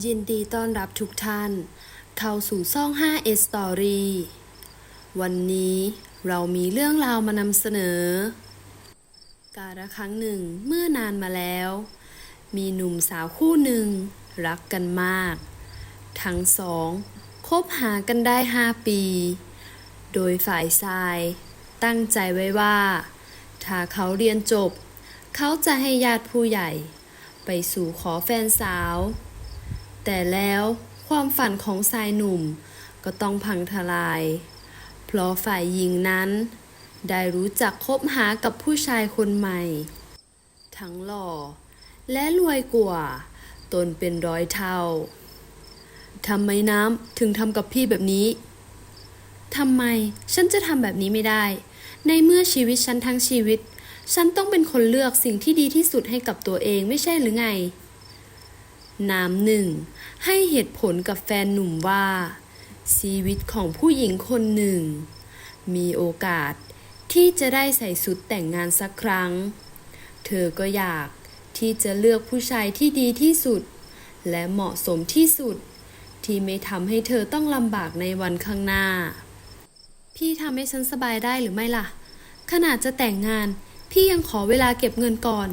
ยินดีต้อนรับทุกท่าน เข้าสู่ซ่อง 5S Story วันนี้เรามีเรื่องราวมานำเสนอ กาละครั้งหนึ่งเมื่อนานมาแล้ว มีหนุ่มสาวคู่หนึ่งรักกันมาก ทั้งสองคบหากันได้5ปี โดยฝ่ายชาย ตั้งใจไว้ว่า ถ้าเขาเรียนจบ เขาจะให้ญาติผู้ใหญ่ ไปสู่ขอแฟนสาว แต่แล้วความฝันของชายหนุ่มก็ต้องพังทลาย เพราะฝ่ายหญิงนั้น ได้รู้จักคบหากับผู้ชายคนใหม่ ทั้งหล่อ และรวยกว่า ตนเป็นร้อยเท่าทำไมน้ำถึงทำกับพี่แบบนี้ทำไมฉันจะทำแบบนี้ไม่ได้ ในเมื่อชีวิตฉันทั้งชีวิต ฉันต้องเป็นคนเลือกสิ่งที่ดีที่สุดให้กับตัวเองไม่ใช่หรือไง น้ำหนึ่ง ให้เหตุผลกับแฟนหนุ่มว่า ชีวิตของผู้หญิงคนหนึ่ง มีโอกาสที่จะได้ใส่สุดแต่งงานสักครั้ง เธอก็อยากที่จะเลือกผู้ชายที่ดีที่สุด และเหมาะสมที่สุด ที่ไม่ทำให้เธอต้องลำบากในวันข้างหน้า พี่ทำให้ฉันสบายได้หรือไม่ล่ะ ขนาดจะแต่งงาน พี่ยังขอเวลาเก็บเงินก่อน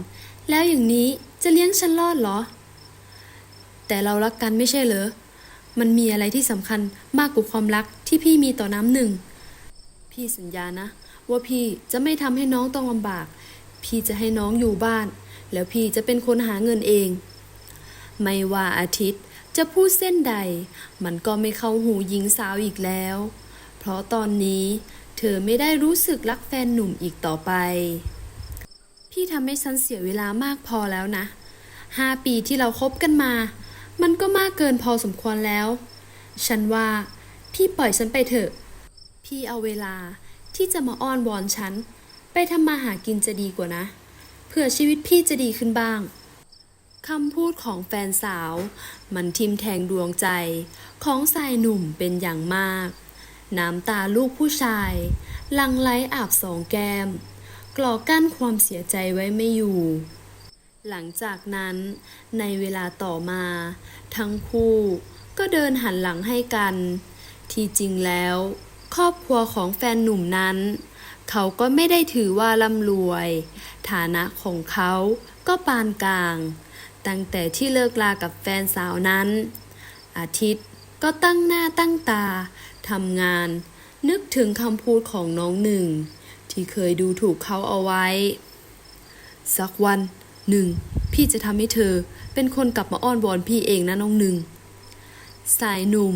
แล้วอย่างนี้จะเลี้ยงฉันรอดเหรอ แต่เรารักกันไม่ใช่เหรอ มันมีอะไรที่สำคัญมากกว่าความรักที่พี่มีต่อน้ำหนึ่ง พี่สัญญานะ ว่าพี่จะไม่ทำให้น้องต้องลำบาก พี่จะให้น้องอยู่บ้าน แล้วพี่จะเป็นคนหาเงินเอง ไม่ว่าอาทิตย์จะพูดเส้นใด มันก็ไม่เข้าหูหญิงสาวอีกแล้ว เพราะตอนนี้เธอไม่ได้รู้สึกรักแฟนหนุ่มอีกต่อไป พี่ทำให้ฉันเสียเวลามากพอแล้วนะห้าปีที่เราคบกันมา มันก็มากเกินพอสมควรแล้ว ฉันว่า พี่ปล่อยฉันไปเถอะ พี่เอาเวลาที่จะมาอ้อนวอนฉัน ไปทำมาหากินจะดีกว่านะเพื่อชีวิตพี่จะดีขึ้นบ้างคำพูดของแฟนสาว มันทิมแทงดวงใจของชายหนุ่มเป็นอย่างมาก น้ำตาลูกผู้ชาย ลังไหลอาบสองแก้ม กลอกั้นความเสียใจไว้ไม่อยู่ หลังจากนั้นในเวลาต่อมา ทั้งคู่ก็เดินหันหลังให้กัน ที่จริงแล้ว ครอบครัวของแฟนหนุ่มนั้น เขาก็ไม่ได้ถือว่าร่ำรวย ฐานะของเขาก็ปานกลาง ตั้งแต่ที่เลิกลากับแฟนสาวนั้น อาทิตย์ก็ตั้งหน้าตั้งตาทำงาน นึกถึงคำพูดของน้องหนึ่ง ที่เคยดูถูกเขาเอาไว้ สักวัน หนึ่งพี่จะทำให้เธอเป็นคนกลับมาอ้อนวอนพี่เองนะน้องหนึ่งสายหนุ่ม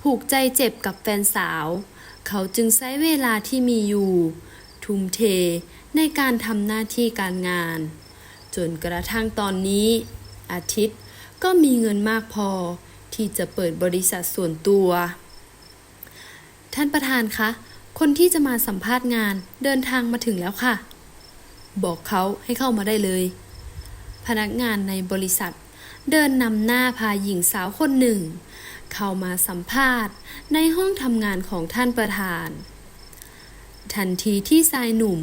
ผูกใจเจ็บกับแฟนสาว เขาจึงใช้เวลาที่มีอยู่ ทุ่มเทในการทำหน้าที่การงาน จนกระทั่งตอนนี้ อาทิตย์ก็มีเงินมากพอที่จะเปิดบริษัทส่วนตัว ท่านประธานคะ คนที่จะมาสัมภาษณ์งานเดินทางมาถึงแล้วค่ะ บอกเขาให้เข้ามาได้เลย พนักงานในบริษัท เดินนำหน้าพาหญิงสาวคนหนึ่ง เข้ามาสัมภาษณ์ในห้องทำงานของท่านประธาน ทันทีที่ชายหนุ่ม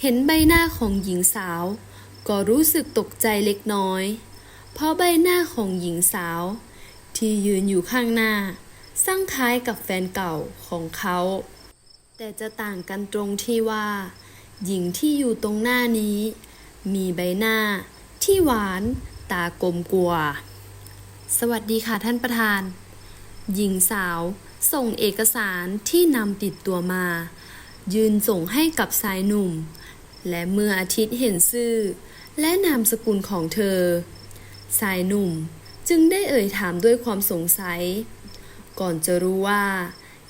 เห็นใบหน้าของหญิงสาว ก็รู้สึกตกใจเล็กน้อย เพราะใบหน้าของหญิงสาว ที่ยืนอยู่ข้างหน้าสร้างคล้ายกับแฟนเก่าของเขา แต่จะต่างกันตรงที่ว่า หญิงที่อยู่ตรงหน้านี้ มีใบหน้า ที่หวาน ตากลมกว่าสวัสดีค่ะท่านประธาน หญิงสาวส่งเอกสารที่นำติดตัวมา ยืนส่งให้กับชายหนุ่ม และเมื่ออาทิตย์เห็นชื่อ และนามสกุลของเธอชายหนุ่มจึงได้เอ่ยถามด้วยความสงสัย ก่อนจะรู้ว่า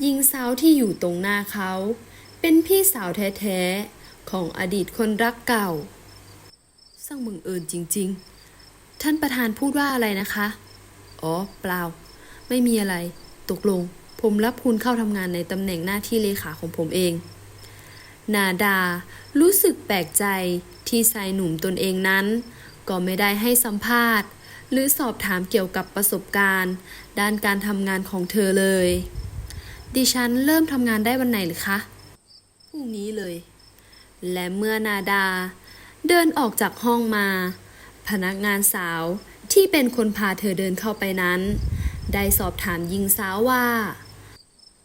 หญิงสาวที่อยู่ตรงหน้าเขา เป็นพี่สาวแท้ๆ ของอดีตคนรักเก่า ช่างบังเอิญจริง ๆ ท่านประธานพูดว่าอะไรนะคะ อ๋อ เปล่า ไม่มีอะไร ตกลง ผมรับคุณเข้าทำงานในตำแหน่งหน้าที่เลขาของผมเอง นาดา รู้สึกแปลกใจที่ชายหนุ่มตนเองนั้น ก็ไม่ได้ให้สัมภาษณ์ หรือสอบถามเกี่ยวกับประสบการณ์ ด้านการทำงานของเธอเลย ดิฉันเริ่มทำงานได้วันไหนหรือคะ พรุ่งนี้เลย และเมื่อนาดา เดินออกจากห้องมา พนักงานสาวที่เป็นคนพาเธอเดินเข้าไปนั้น ได้สอบถามหญิงสาวว่า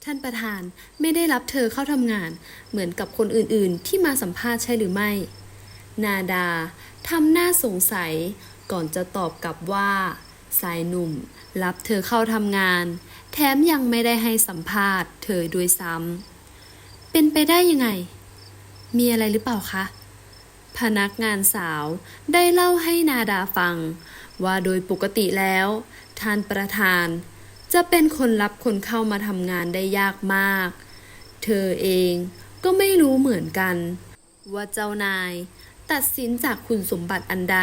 ท่านประธานไม่ได้รับเธอเข้าทำงาน เหมือนกับคนอื่นๆ ที่มาสัมภาษณ์ใช่หรือไม่ นาดาทำหน้าสงสัยก่อนจะตอบกลับว่า สายหนุ่มรับเธอเข้าทำงาน แถมยังไม่ได้ให้สัมภาษณ์เธอด้วยซ้ำเป็นไปได้ยังไง มีอะไรหรือเปล่าคะ พนักงานสาวได้เล่าให้นาดาฟัง ว่าโดยปกติแล้ว ท่านประธาน จะเป็นคนรับคนเข้ามาทำงานได้ยากมาก เธอเองก็ไม่รู้เหมือนกัน ว่าเจ้านาย ตัดสินจากคุณสมบัติอันใด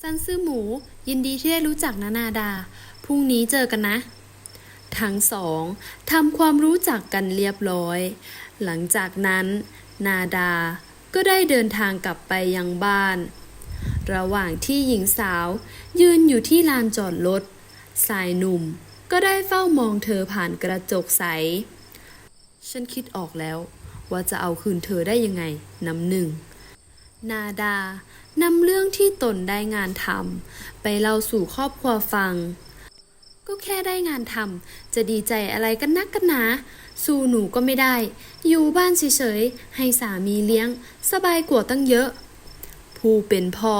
ซันซื่อหมูยินดีที่ได้รู้จักนะนาดา พรุ่งนี้เจอกันนะ ทั้งสองทำความรู้จักกันเรียบร้อย หลังจากนั้น นาดา ก็ได้เดินทางกลับไปยังบ้าน ระหว่างที่หญิงสาว ยืนอยู่ที่ลานจอดรถสายหนุ่มก็ได้เฝ้ามองเธอผ่านกระจกใส ฉันคิดออกแล้ว ว่าจะเอาคืนเธอได้ยังไงน้ำหนึ่ง นาดานำเรื่องที่ตนได้งานทำไปเล่าสู่ครอบครัวฟัง ก็แค่ได้งานทำจะดีใจอะไรกันนักกันหนา สู้หนูก็ไม่ได้ อยู่บ้านเฉยๆ ให้สามีเลี้ยง สบายกว่าตั้งเยอะ ผู้เป็นพ่อ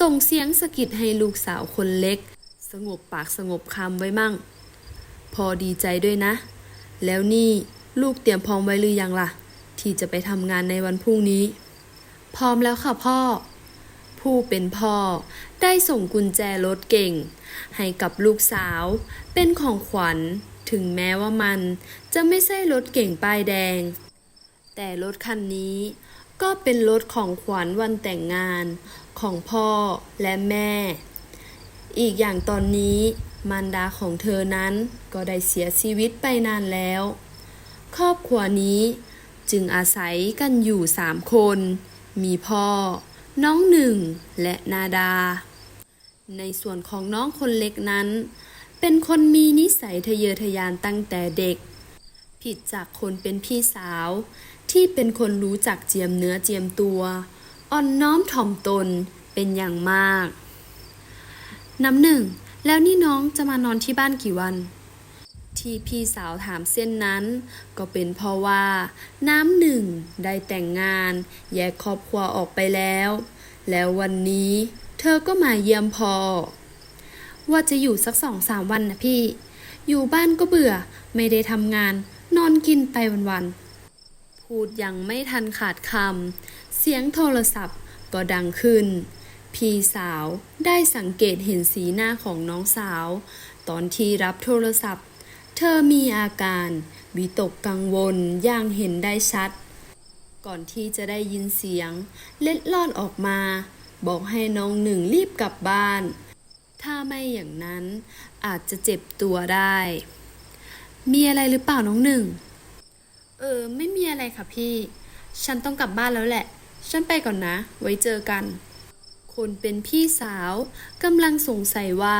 ส่งเสียงสะกิดให้ลูกสาวคนเล็ก สงบปากสงบคำไว้มั่ง พอดีใจด้วยนะ แล้วนี่ลูกเตรียมพร้อมไว้หรือยังล่ะ ที่จะไปทำงานในวันพรุ่งนี้ พร้อมแล้วค่ะพ่อ ผู้เป็นพ่อ ได้ส่งกุญแจรถเก่ง ให้กับลูกสาว เป็นของขวัญ ถึงแม้ว่ามันจะไม่ใช่รถเก่งป้ายแดง แต่รถคันนี้ก็เป็นรถของขวัญวันแต่งงานของพ่อและแม่ อีกอย่างตอนนี้มารดาของเธอนั้นก็ได้เสียชีวิตไปนานแล้ว ครอบครัวนี้จึงอาศัยกันอยู่สามคน มีพ่อ น้องหนึ่งและนาดา ในส่วนของน้องคนเล็กนั้น เป็นคนมีนิสัยทะเยอทะยานตั้งแต่เด็ก ผิดจากคนเป็นพี่สาว ที่เป็นคนรู้จักเจียมเนื้อเจียมตัว อ่อนน้อมถ่อมตนเป็นอย่างมาก น้ำหนึ่ง แล้วนี่น้องจะมานอนที่บ้านกี่วัน ที่พี่สาวถามเส้นนั้น ก็เป็นเพราะว่า น้ำหนึ่งได้แต่งงาน แยกครอบครัวออกไปแล้ว แล้ววันนี้เธอก็มาเยี่ยมพ่อว่าจะอยู่สักสองสามวันนะพี่ อยู่บ้านก็เบื่อ ไม่ได้ทำงาน นอนกินไปวันๆ พูดยังไม่ทันขาดคำเสียงโทรศัพท์ก็ดังขึ้น พี่สาวได้สังเกตเห็นสีหน้าของน้องสาว ตอนที่รับโทรศัพท์ เธอมีอาการ วิตกกังวลอย่างเห็นได้ชัด ก่อนที่จะได้ยินเสียง เล็ดลอดออกมา บอกให้น้องหนึ่งรีบกลับบ้าน ถ้าไม่อย่างนั้นอาจจะเจ็บตัวได้ มีอะไรหรือเปล่าน้องหนึ่ง เออ ไม่มีอะไรค่ะพี่ ฉันต้องกลับบ้านแล้วแหละ ฉันไปก่อนนะ ไว้เจอกัน คนเป็นพี่สาวกำลังสงสัยว่า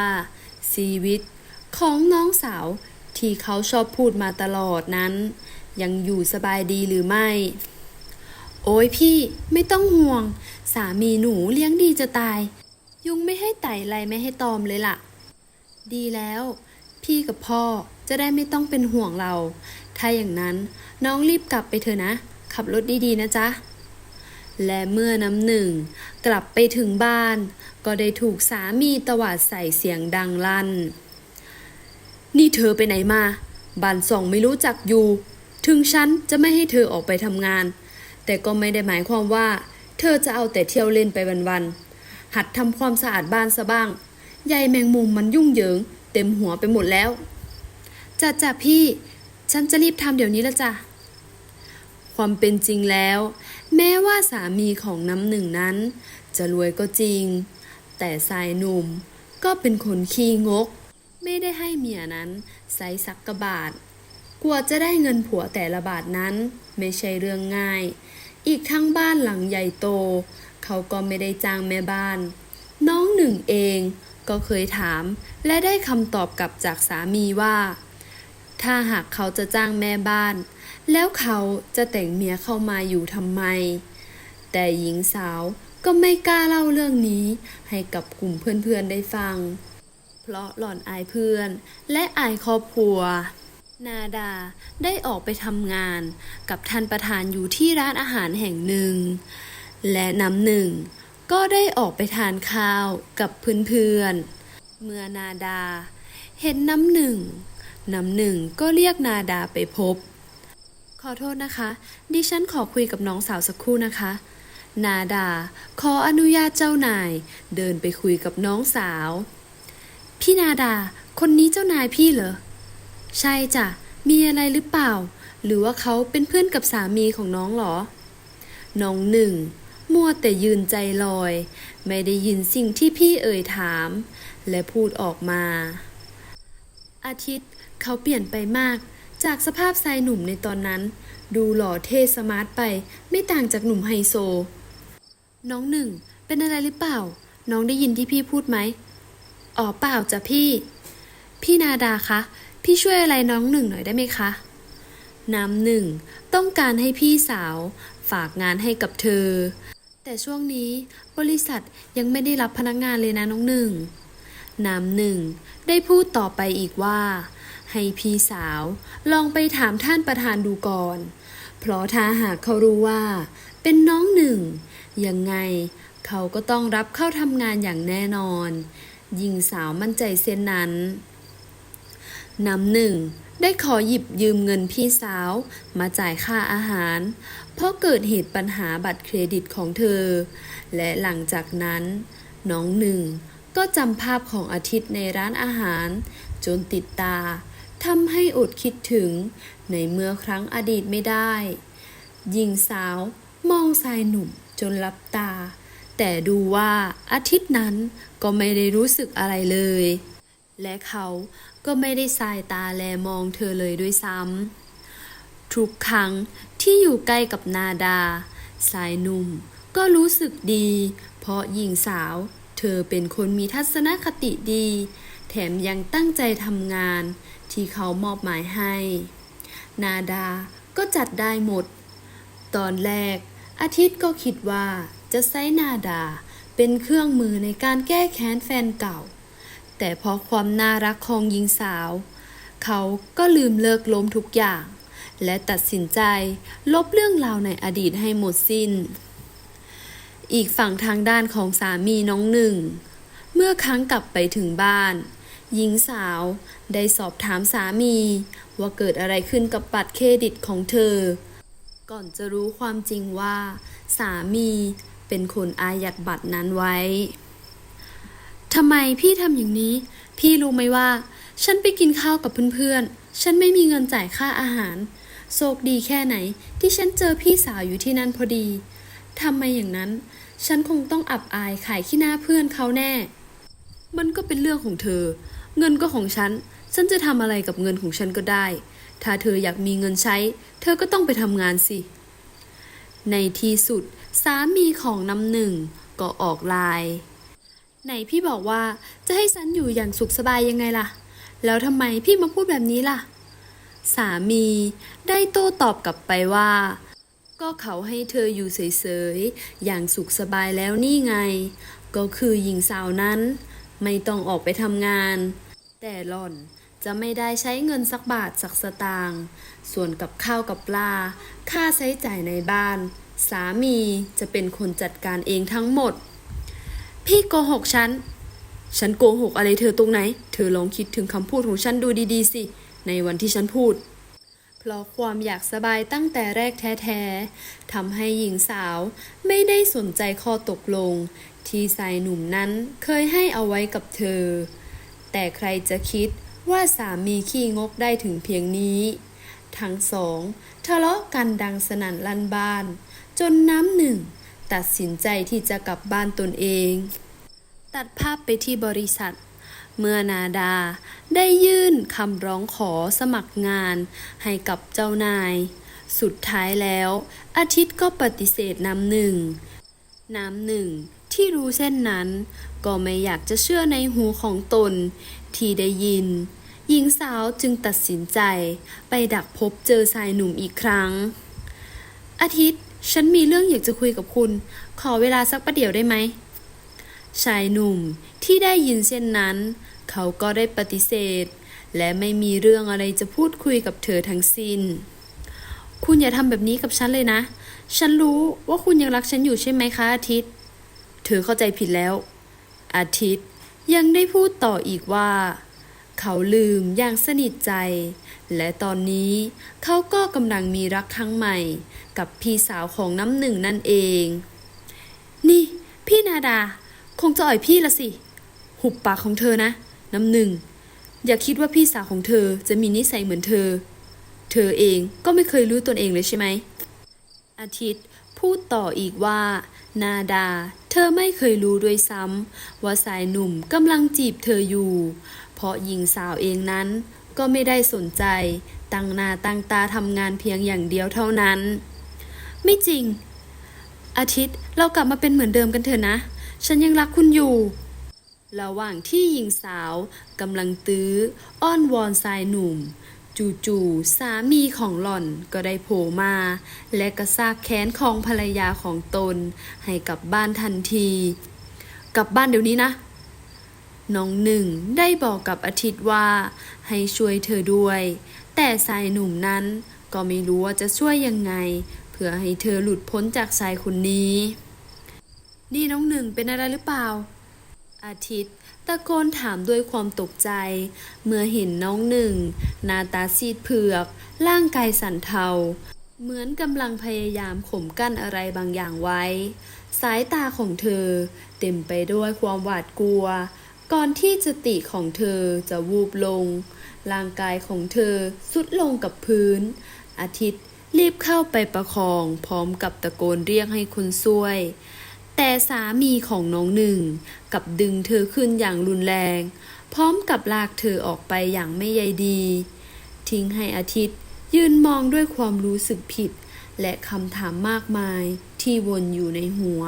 ชีวิตของน้องสาว ที่เขาชอบพูดมาตลอดนั้น ยังอยู่สบายดีหรือไม่ โอ้ยพี่ไม่ต้องห่วง สามีหนูเลี้ยงดีจะตาย ยุงไม่ให้ไต่ไรไม่ให้ตอมเลยล่ะ ดีแล้ว พี่กับพ่อจะได้ไม่ต้องเป็นห่วงเรา ถ้าอย่างนั้นน้องรีบกลับไปเถอะนะ ขับรถดีๆนะจ๊ะและเมื่อน้ำหนึ่ง กลับไปถึงบ้าน ก็ได้ถูกสามีตวาดใส่เสียงดังลั่น นี่เธอไปไหนมาบ้านส่องไม่รู้จักอยู่ ถึงฉันจะไม่ให้เธอออกไปทำงาน แต่ก็ไม่ได้หมายความว่า เธอจะเอาแต่เที่ยวเล่นไปวันๆ หัดทำความสะอาดบ้านซะบ้าง ใยแมงมุมมันยุ่งเหยิง เต็มหัวไปหมดแล้วจ้ะจ้ะพี่ ฉันจะรีบทำเดี๋ยวนี้ละจ้ะ ความเป็นจริงแล้ว แม้ว่าสามีของน้ำหนึ่งนั้น จะรวยก็จริง แต่สายหนุ่มก็เป็นคนขี้งก ไม่ได้ให้เมียนั้นใส่สักกระบาท กว่าจะได้เงินผัวแต่ละบาทนั้นไม่ใช่เรื่องง่าย อีกทั้งบ้านหลังใหญ่โต เขาก็ไม่ได้จ้างแม่บ้าน น้องหนึ่งเองก็เคยถาม และได้คำตอบกลับจากสามีว่า ถ้าหากเขาจะจ้างแม่บ้าน แล้วเขาจะแต่งเมียเข้ามาอยู่ทำไม แต่หญิงสาวก็ไม่กล้าเล่าเรื่องนี้ให้กับกลุ่มเพื่อนๆได้ฟัง เพราะหล่อนอายเพื่อน และอายครอบครัว นาดาได้ออกไปทำงานกับท่านประธานอยู่ที่ร้านอาหารแห่งหนึ่ง และน้ำหนึ่ง ก็ได้ออกไปทานข้าวกับเพื่อนๆ เมื่อนาดา เห็นน้ำหนึ่ง น้ำหนึ่งก็เรียกนาดาไปพบ ขอโทษนะคะ ดิฉันขอคุยกับน้องสาวสักครู่นะคะนาดา ขออนุญาตเจ้านาย เดินไปคุยกับน้องสาว พี่นาดา คนนี้เจ้านายพี่เหรอ ใช่จ้ะ มีอะไรหรือเปล่า หรือว่าเขาเป็นเพื่อนกับสามีของน้องเหรอ น้องหนึ่ง มัวแต่ยืนใจลอย ไม่ได้ยินสิ่งที่พี่เอ่ยถาม และพูดออกมา อาทิตย์เขาเปลี่ยนไปมาก จากสภาพชายหนุ่มในตอนนั้น ดูหล่อเท่สมาร์ทไป ไม่ต่างจากหนุ่มไฮโซ น้องหนึ่ง เป็นอะไรหรือเปล่า น้องได้ยินที่พี่พูดไหม อ๋อเปล่าจ้ะพี่ พี่นาดาคะ พี่ช่วยอะไรน้องหนึ่งหน่อยได้ไหมคะ น้ำหนึ่งต้องการให้พี่สาว ฝากงานให้กับเธอ แต่ช่วงนี้บริษัทยังไม่ได้รับพนักงานเลยนะน้องหนึ่ง น้ำหนึ่งได้พูดต่อไปอีกว่า ให้พี่สาวลองไปถามท่านประธานดูก่อน เพราะถ้าหากเขารู้ว่า เป็นน้องหนึ่ง ยังไงเขาก็ต้องรับเข้าทำงานอย่างแน่นอน หญิงสาวมั่นใจเส้นนั้นน้ำหนึ่งได้ขอหยิบยืมเงินพี่สาวมาจ่ายค่าอาหาร เพราะเกิดเหตุปัญหาบัตรเครดิตของเธอ และหลังจากนั้น น้องหนึ่งก็จำภาพของอาทิตย์ในร้านอาหาร จนติดตาทำให้อดคิดถึงในเมื่อครั้งอดีตไม่ได้ หญิงสาวมองชายหนุ่มจนลับตา แต่ดูว่าอาทิตย์นั้นก็ไม่ได้รู้สึกอะไรเลย และเขาก็ไม่ได้สายตาแลมองเธอเลยด้วยซ้ำทุกครั้งที่อยู่ใกล้กับนาดา สายหนุ่มก็รู้สึกดี เพราะหญิงสาว เธอเป็นคนมีทัศนคติดี แถมยังตั้งใจทำงานที่เขามอบหมายให้ นาดาก็จัดได้หมด ตอนแรกอาทิตย์ก็คิดว่า จะใช้นาดาเป็นเครื่องมือในการแก้แค้นแฟนเก่า แต่เพราะความน่ารักของหญิงสาว เขาก็ลืมเลิกล้มทุกอย่าง และตัดสินใจลบเรื่องราวในอดีตให้หมดสิน้น อีกฝั่งทางด้านของสามีน้องหนึ่ง เมื่อครั้งกลับไปถึงบ้าน หญิงสาวได้สอบถามสามี ว่าเกิดอะไรขึ้นกับบัตรเครดิตของเธอ ก่อนจะรู้ความจริงว่า สามี เป็นคนอายัดบัตรนั้นไว้ทำไมพี่ทำอย่างนี้ พี่รู้ไหมว่า ฉันไปกินข้าวกับเพื่อนๆ ฉันไม่มีเงินจ่ายค่าอาหาร โชคดีแค่ไหน ที่ฉันเจอพี่สาวอยู่ที่นั่นพอดีทำไมอย่างนั้น ฉันคงต้องอับอายขายขี้หน้าเพื่อนเขาแน่ มันก็เป็นเรื่องของเธอ เงินก็ของฉัน ฉันจะทำอะไรกับเงินของฉันก็ได้ ถ้าเธออยากมีเงินใช้ เธอก็ต้องไปทำงานสิ ในที่สุด สามีของน้ำหนึ่งก็ออกลน์ไหนพี่บอกว่าจะให้ฉันอยู่อย่างสุขสบายยังไงล่ะ แล้วทำไมพี่มาพูดแบบนี้ล่ะ สามีได้โต้ตอบกลับไปว่า ก็เขาให้เธออยู่เฉยๆอย่างสุขสบายแล้วนี่ไง ก็คือหญิงสาวนั้น ไม่ต้องออกไปทำงาน แต่หล่อนจะไม่ได้ใช้เงินสักบาทสักสตางค์ส่วนกับข้าวกับปลา ค่าใช้จ่ายในบ้าน สามีจะเป็นคนจัดการเองทั้งหมด พี่โกหกฉัน ฉันโกหกอะไรเธอตรงไหน เธอลองคิดถึงคำพูดของฉันดูดีๆสิ ในวันที่ฉันพูด เพราะความอยากสบายตั้งแต่แรกแท้ๆทำให้หญิงสาวไม่ได้สนใจข้อตกลง ที่ชายหนุ่มนั้นเคยให้เอาไว้กับเธอ แต่ใครจะคิดว่าสามีขี้งกได้ถึงเพียงนี้ ทั้งสองทะเลาะกันดังสนั่นลั่นบ้าน จนน้ำหนึ่ง ตัดสินใจที่จะกลับบ้านตนเอง ตัดภาพไปที่บริษัท เมื่อนาดาได้ยื่นคำร้องขอสมัครงานให้กับเจ้านาย สุดท้ายแล้ว อาทิตย์ก็ปฏิเสธน้ำหนึ่ง น้ำหนึ่งที่รู้เช่นนั้น ก็ไม่อยากจะเชื่อในหูของตน ที่ได้ยิน หญิงสาวจึงตัดสินใจไปดักพบเจอชายหนุ่มอีกครั้ง อาทิตย์ ฉันมีเรื่องอยากจะคุยกับคุณ ขอเวลาสักประเดี๋ยวได้ไหม ชายหนุ่มที่ได้ยินเช่นนั้น เขาก็ได้ปฏิเสธ และไม่มีเรื่องอะไรจะพูดคุยกับเธอทั้งสิ้น คุณอย่าทำแบบนี้กับฉันเลยนะ ฉันรู้ว่าคุณยังรักฉันอยู่ใช่ไหมคะอาทิตย์ เธอเข้าใจผิดแล้ว อาทิตย์ยังได้พูดต่ออีกว่า เขาลืมอย่างสนิทใจ และตอนนี้เขาก็กำลังมีรักครั้งใหม่ กับพี่สาวของน้ำหนึ่งนั่นเอง นี่ พี่นาดา คงจะอ่อยพี่ละสิ หุบปากของเธอนะ น้ำหนึ่ง อย่าคิดว่าพี่สาวของเธอจะมีนิสัยเหมือนเธอ เธอเองก็ไม่เคยรู้ตนเองเลยใช่ไหม อาทิตย์พูดต่ออีกว่า นาดา เธอไม่เคยรู้ด้วยซ้ำว่าสายหนุ่มกำลังจีบเธออยู่ เพราะหญิงสาวเองนั้นก็ไม่ได้สนใจ ตั้งหน้าตั้งตาทำงานเพียงอย่างเดียวเท่านั้น ไม่จริง อาทิตย์เรากลับมาเป็นเหมือนเดิมกันเถอะนะ ฉันยังรักคุณอยู่ ระหว่างที่หญิงสาวกำลังตื้อ อ้อนวอนชายหนุ่มจู่ๆสามีของหล่อนก็ได้โผล่มา และกระซากแค้นของภรรยาของตน ให้กลับบ้านทันที กลับบ้านเดี๋ยวนี้นะ น้องหนึ่งได้บอกกับอาทิตย์ว่า ให้ช่วยเธอด้วย แต่ชายหนุ่มนั้นก็ไม่รู้ว่าจะช่วยยังไง เพื่อให้เธอหลุดพ้นจากชายคนนี้ นี่น้องหนึ่งเป็นอะไรหรือเปล่า อาทิตย์ตะโกนถามด้วยความตกใจ เมื่อเห็นน้องหนึ่งหน้าตาซีดเผือก ร่างกายสั่นเทา เหมือนกำลังพยายามข่มกั้นอะไรบางอย่างไว้ สายตาของเธอ เต็มไปด้วยความหวาดกลัว ก่อนที่สติของเธอจะวูบลง ร่างกายของเธอสุดลงกับพื้น อาทิตย์รีบเข้าไปประคองพร้อมกับตะโกนเรียกให้คนช่วย แต่สามีของน้องหนึ่งกับดึงเธอขึ้นอย่างรุนแรง พร้อมกับลากเธอออกไปอย่างไม่ใยดี ทิ้งให้อาทิตย์ยืนมองด้วยความรู้สึกผิด และคำถามมากมายที่วนอยู่ในหัว